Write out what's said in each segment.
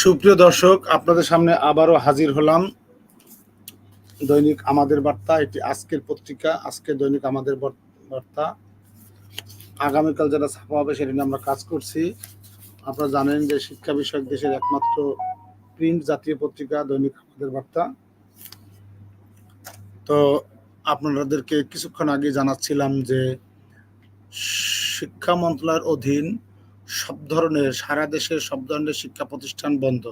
সুপ্রিয় দর্শক, আপনাদের সামনে আবারও হাজির হলাম। দৈনিক আমাদের বার্তা, এটি আজকের পত্রিকা আজকের দৈনিক আমাদের বার্তা। আগামীকাল যেটা ছাপা হবে, সেটা নিয়ে আমরা কাজ করছি। আপনারা জানেন যে শিক্ষা বিষয়ক দেশের একমাত্র প্রিন্ট জাতীয় পত্রিকা, দৈনিক আমাদের বার্তা। তো আপনাদেরকে কিছুক্ষণ আগে জানাচ্ছিলাম যে শিক্ষা মন্ত্রণালয়ের অধীন সব ধরনের, সারা দেশের সব ধরনের শিক্ষা প্রতিষ্ঠান বন্ধ।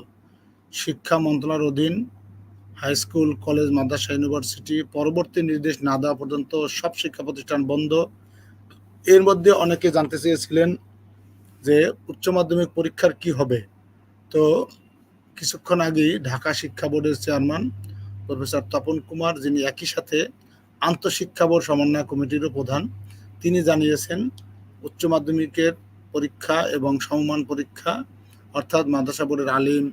শিক্ষা মন্ত্রণালয়ের অধীন হাই স্কুল কলেজ মাদ্রাসা ইউনিভার্সিটি পরবর্তী নির্দেশ না দেওয়া পর্যন্ত সব শিক্ষা প্রতিষ্ঠান বন্ধ। এর মধ্যে অনেকে জানতে চেয়েছিলেন যে উচ্চ মাধ্যমিক পরীক্ষার কি হবে। তো কিছুক্ষণ আগেই ঢাকা শিক্ষা বোর্ডের চেয়ারম্যান প্রফেসর তপন কুমার, যিনি একই সাথে আন্তঃশিক্ষা বোর্ড সমন্বয় কমিটিরও প্রধান, তিনি জানিয়েছেন, উচ্চ মাধ্যমিকের পরীক্ষা এবং সমমান পরীক্ষা, অর্থাৎ মাদ্রাসা বোর্ডের আলিম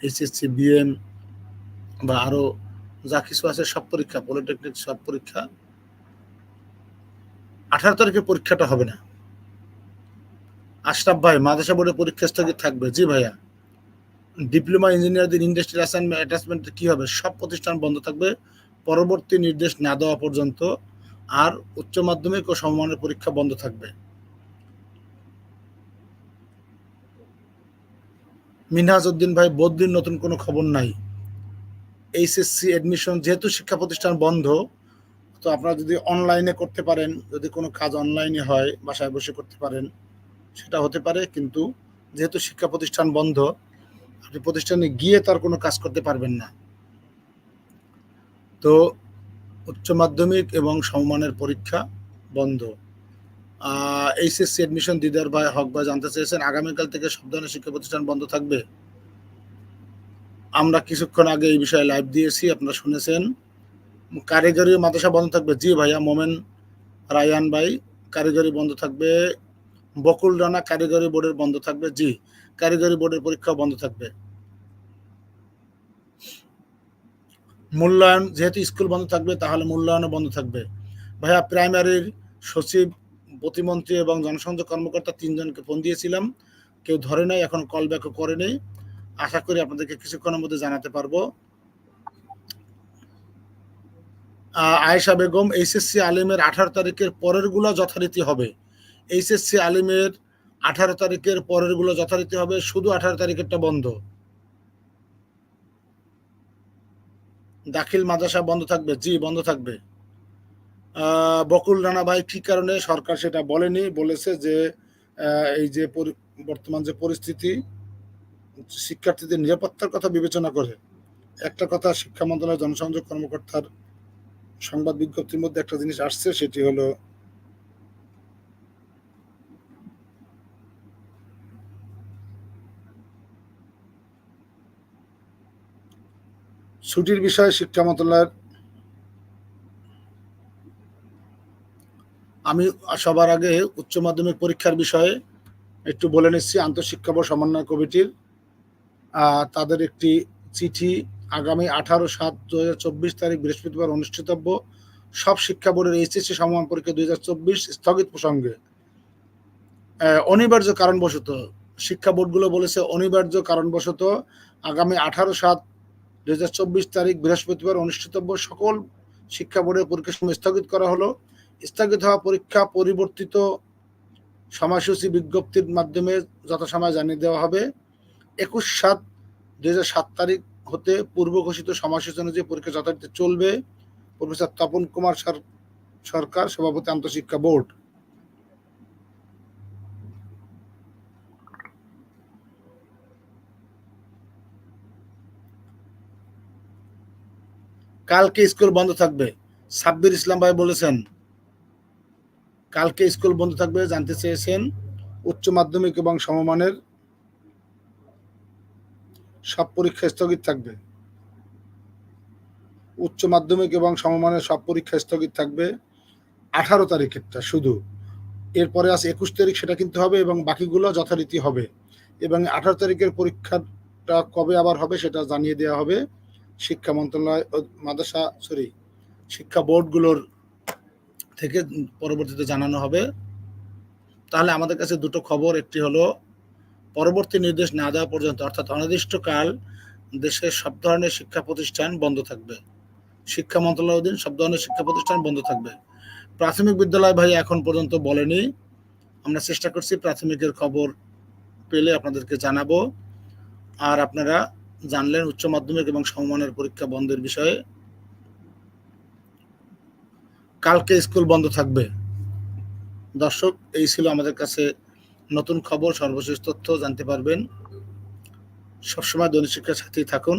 এইচএসসি বিএম বা আরও যা কিছু আছে সব পরীক্ষা পলিটেকনিক সব পরীক্ষা। আঠারো তারিখে পরীক্ষাটা হবে না। আশরাফ ভাই, মাদ্রাসা বোর্ডের পরীক্ষা স্থগিত থাকবে। জি ভাইয়া। ডিপ্লোমা ইঞ্জিনিয়ারদের ইন্ডাস্ট্রিয়াল অ্যাসাইনমেন্ট, অ্যাটাচমেন্ট কি হবে? সব প্রতিষ্ঠান বন্ধ থাকবে। পরবর্তী নির্দেশ না দেওয়া পর্যন্ত আর উচ্চ মাধ্যমিক ও সমমানের পরীক্ষা বন্ধ থাকবে। মিনহাজ উদ্দিন ভাই বদ্রির নতুন কোনো খবর নাই। এইচএসসি এডমিশন যেহেতু শিক্ষা প্রতিষ্ঠান বন্ধ, তো আপনারা যদি অনলাইনে করতে পারেন, যদি কোনো কাজ অনলাইনে হয়, বাসায় বসে করতে পারেন, সেটা হতে পারে। কিন্তু যেহেতু শিক্ষা প্রতিষ্ঠান বন্ধ, আপনি প্রতিষ্ঠানে গিয়ে তার কোনো কাজ করতে পারবেন না। তো উচ্চ মাধ্যমিক এবং সমমানের পরীক্ষা বন্ধ। এইচএসসি এডমিশন দিদার ভাই হক ভাই জানতে চেয়েছেন, আগামীকাল থেকে সব ধরনের শিক্ষা প্রতিষ্ঠান বন্ধ থাকবে। আমরা কিছুক্ষণ আগে এই বিষয়ে লাইভ দিয়েছি, আপনারা শুনেছেন। কারিগরি মাদ্রাসা বন্ধ থাকবে। জি ভাইয়া, মোমেন রায়ান ভাই, কারিগরি বন্ধ থাকবে। বকুল রানা কারিগরি বোর্ডের বন্ধ থাকবে। জি, কারিগরি বোর্ডের পরীক্ষা বন্ধ থাকবে। মূল্যায়ন, যেহেতু স্কুল বন্ধ থাকবে, তাহলে মূল্যায়নও বন্ধ থাকবে। ভাইয়া প্রাইমারির সচিব প্রতিমন্ত্রী এবং জনসংযোগ কর্মকর্তা তিনজনকে ফোন দিয়েছিলাম। কেউ ধরে নাই, এখন কল ব্যাকও করেনি আশা করি আপনাদেরকে কিছুক্ষণের মধ্যে জানাতে পারব। আয়েশা বেগম, এইচএসসি আলিমের আঠারো তারিখের পরেরগুলো যথারীতি হবে। এইচএসসি আলিমের আঠারো তারিখের পরেরগুলো যথারীতি হবে, শুধু আঠারো তারিখেরটা বন্ধ। দাখিল মাদ্রাসা বন্ধ থাকবে? জি, বন্ধ থাকবে। বকুল রানা ভাই কি কারণে সরকার সেটা বলেনি? বলেছে যে এই যে বর্তমান যে পরিস্থিতি, শিক্ষার্থীদের নিরাপত্তার কথা বিবেচনা করে, একটা কথা শিক্ষা মন্ত্রণালয়ের জনসংযোগ কর্মকর্তার সংবাদ বিজ্ঞপ্তির মধ্যে একটা জিনিস আসছে, সেটি হলো ছুটির বিষয়ে শিক্ষা মন্ত্রণালয়ের আমি সবার আগে উচ্চ মাধ্যমিক পরীক্ষার বিষয়ে একটু বলে নিচ্ছি, আন্তঃশিক্ষা বোর্ড সমন্বয় কমিটির তাদের একটি চিঠি আগামী আঠারো সাত দু তারিখ বৃহস্পতিবার অনুষ্ঠিতব্য। সব শিক্ষা বোর্ডের এইচএসসি সমমান পরীক্ষা দুই হাজার চব্বিশ স্থগিত প্রসঙ্গে। অনিবার্য কারণবশত, শিক্ষা বোর্ডগুলো বলেছে অনিবার্য কারণবশত আগামী আঠারো সাত চব্বিশ তারিখ বৃহস্পতিবার অনুষ্ঠিতব্য। সকল শিক্ষা বোর্ডের পরীক্ষা স্থগিত করা হলো। স্থগিত হওয়া পরীক্ষা পরিবর্তিত সময়সূচি বিজ্ঞপ্তির মাধ্যমে যথাসময়ে জানিয়ে দেওয়া হবে। একুশ সাত দুই সাত তারিখ হতে পূর্ব ঘোষিত সময়সূচি অনুযায়ী পরীক্ষা যথারীতি চলবে। প্রফেসর তপন কুমার সর- সরকার, সভাপতি আন্তঃশিক্ষা বোর্ড। কালকে স্কুল বন্ধ থাকবে। সাব্বির ইসলাম ভাই বলেছেন কালকে স্কুল বন্ধ থাকবে, জানতে চেয়েছেন উচ্চ মাধ্যমিক এবং সমমানের। সব পরীক্ষা স্থগিত থাকবে। উচ্চ মাধ্যমিক এবং সমমানের সব পরীক্ষা স্থগিত থাকবে আঠারো তারিখেরটা শুধু। এরপরে আছে একুশ তারিখ সেটা কিন্তু হবে এবং বাকিগুলো যথারীতি হবে। এবং আঠারো তারিখের পরীক্ষাটা কবে আবার হবে সেটা জানিয়ে দেওয়া হবে। শিক্ষা মন্ত্রণালয় মাদ্রাসা, সরি, শিক্ষা বোর্ডগুলোর থেকে পরবর্তীতে জানানো হবে। তাহলে আমাদের কাছে দুটো খবর, একটি হলো পরবর্তী নির্দেশ না দেওয়া পর্যন্ত, অর্থাৎ অনির্দিষ্টকাল দেশের সব ধরনের শিক্ষা প্রতিষ্ঠান বন্ধ থাকবে। শিক্ষা মন্ত্রণালয় অধীন সব ধরনের শিক্ষা প্রতিষ্ঠান বন্ধ থাকবে। প্রাথমিক বিদ্যালয় ভাই এখন পর্যন্ত বলেনি। আমরা চেষ্টা করছি প্রাথমিকের খবর পেলে আপনাদেরকে জানাব। আর আপনারা জানলেন উচ্চ মাধ্যমিক এবং সমমানের পরীক্ষা বন্ধের বিষয়ে। কালকে স্কুল বন্ধ থাকবে। দর্শক, এই ছিল আমাদের কাছে নতুন খবর। সর্বশেষ তথ্য জানতে পারবেন। সবসময় দৈনিক শিক্ষার সাথেই থাকুন।